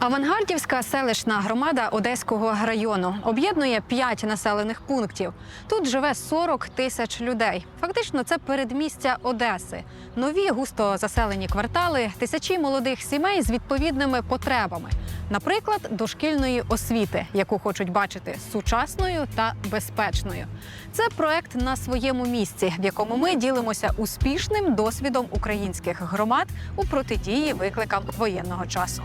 Авангардівська селищна громада Одеського району об'єднує п'ять населених пунктів. Тут живе 40 тисяч людей. Фактично, це передмістя Одеси. Нові густо заселені квартали, тисячі молодих сімей з відповідними потребами. Наприклад, дошкільної освіти, яку хочуть бачити сучасною та безпечною. Це проект на своєму місці, в якому ми ділимося успішним досвідом українських громад у протидії викликам воєнного часу.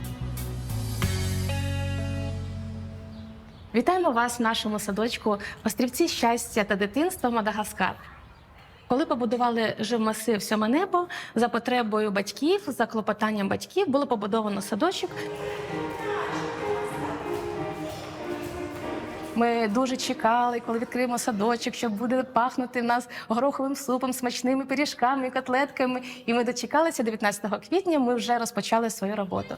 Вітаємо вас в нашому садочку Острівці щастя та дитинства Мадагаскар. Коли побудували жилмасив Сьоме небо, за потребою батьків, за клопотанням батьків, було побудовано садочок. Ми дуже чекали, коли відкриємо садочок, що буде пахнути в нас гороховим супом, смачними пиріжками, котлетками. І ми дочекалися 19 квітня. Ми вже розпочали свою роботу.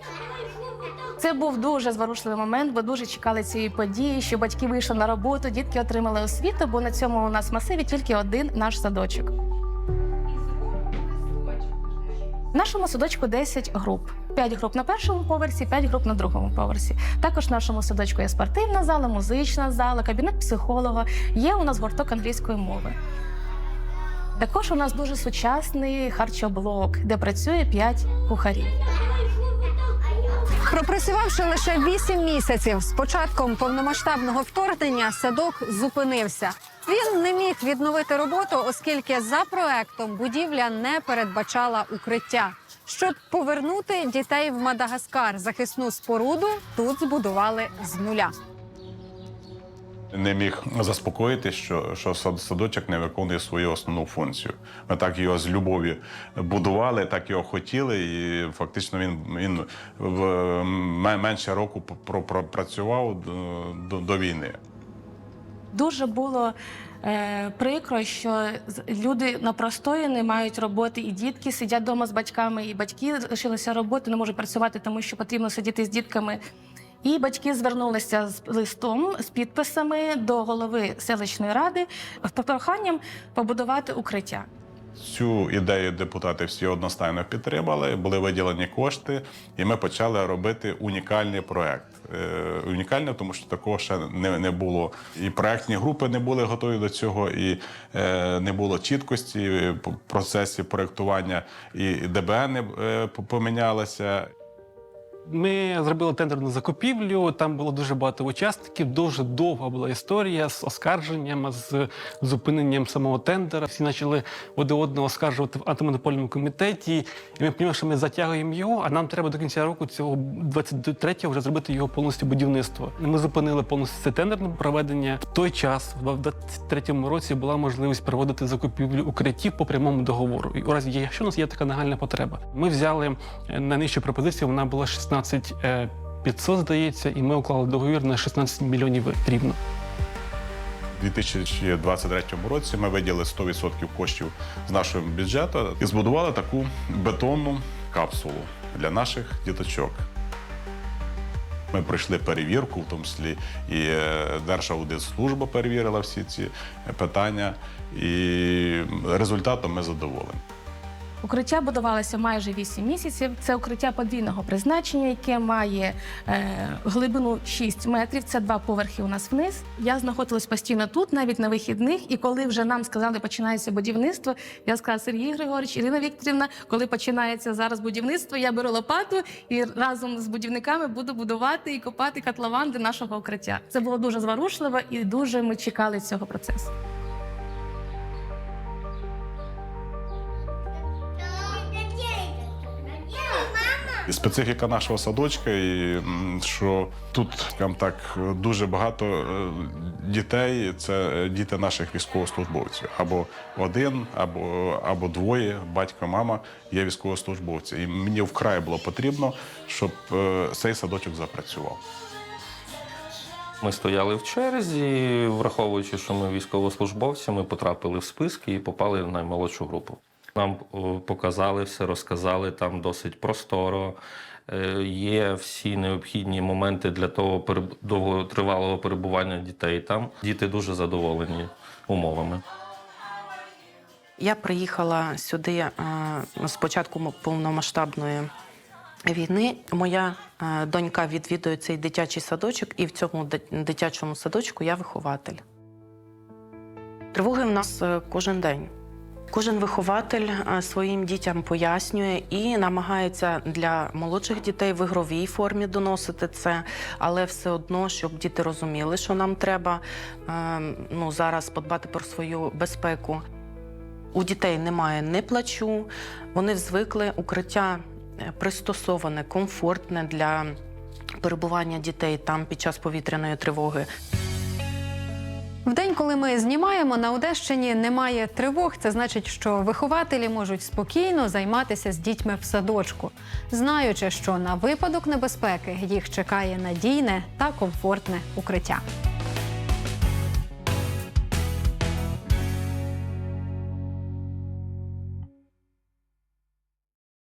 Це був дуже зворушливий момент, бо дуже чекали цієї події, що батьки вийшли на роботу, дітки отримали освіту, бо на цьому у нас масиві тільки один наш садочок. В нашому садочку 10 груп. 5 груп на першому поверсі, 5 груп на другому поверсі. Також в нашому садочку є спортивна зала, музична зала, кабінет психолога. Є у нас гурток англійської мови. Також у нас дуже сучасний харчоблок, де працює 5 кухарів. Пропрацювавши лише 8 місяців з початком повномасштабного вторгнення, садок зупинився. Він не міг відновити роботу, оскільки за проектом будівля не передбачала укриття. Щоб повернути дітей в Мадагаскар захисну споруду, тут збудували з нуля. Не міг заспокоїти, що, що сад- садочок не виконує свою основну функцію. Ми так його з любов'ю будували, так його хотіли, і фактично він, він в менше року працював до, до, війни. Дуже було е, прикро, що люди на простої не мають роботи, і дітки сидять вдома з батьками, і батьки лишилися роботи, не можуть працювати, тому що потрібно сидіти з дітками. І батьки звернулися з листом з підписами до голови селищної ради з проханням побудувати укриття. Цю ідею депутати всі одностайно підтримали, були виділені кошти, і ми почали робити унікальний проект. Е, унікальний, тому що такого ще не, не було. І проектні групи не були готові до цього, і е, не було чіткості в процесі проектування, і ДБН не помінялося. Ми зробили тендерну закупівлю. Там було дуже багато учасників. Дуже довга була історія з оскарженням, з зупиненням самого тендера. Всі почали один одного оскаржувати в антимонопольному комітеті. І ми розуміли, що ми затягуємо його, а нам треба до кінця року цього 23-го вже зробити його повністю будівництво. Ми зупинили повністю це тендерне проведення. В той час, в 23-му році, була можливість проводити закупівлю укриттів по прямому договору. І у разі, якщо у нас є така нагальна потреба, ми взяли е, найнижчу пропозицію. Вона була 16 е, 500, здається, і ми уклали договір на 16 мільйонів рівно. У 2023 році ми виділили 100% коштів з нашого бюджету і збудували таку бетонну капсулу для наших діточок. Ми пройшли перевірку, в тому числі і е, Держаудитслужба перевірила всі ці питання, і результатом ми задоволені. Укриття будувалося майже 8 місяців. Це укриття подвійного призначення, яке має е, глибину 6 метрів. Це два поверхи у нас вниз. Я знаходилась постійно тут, навіть на вихідних. І коли вже нам сказали, починається будівництво, я сказала Сергій Григорович, Ірина Вікторівна, коли починається зараз будівництво, я беру лопату і разом з будівниками буду будувати і копати котлован для нашого укриття. Це було дуже зворушливо і дуже ми чекали цього процесу. Специфіка нашого садочка, і що тут скажімо так дуже багато е, дітей. Це е, діти наших військовослужбовців. Або один, або, або двоє, батько, мама є військовослужбовці. І мені вкрай було потрібно, щоб е, цей садочок запрацював. Ми стояли в черзі, враховуючи, що ми військовослужбовці, ми потрапили в списки і попали в наймолодшу групу. Нам показали все, розказали там досить просторо. Е, Є всі необхідні моменти для того довготривалого перебування дітей там. Діти дуже задоволені умовами. Я приїхала сюди е, з початку повномасштабної війни моя е, донька відвідує цей дитячий садочок, і в цьому дитячому садочку я вихователь. Тривоги в нас кожен день. Кожен вихователь е, своїм дітям пояснює і намагається для молодших дітей в ігровій формі доносити це, але все одно, щоб діти розуміли, що нам треба е, ну, зараз подбати про свою безпеку. У дітей немає ні плачу, вони звикли укриття е, пристосоване, комфортне для перебування дітей там під час повітряної тривоги. В день, коли ми знімаємо на Одещині, немає тривог. Це значить, що вихователі можуть спокійно займатися з дітьми в садочку, знаючи, що на випадок небезпеки їх чекає надійне та комфортне укриття.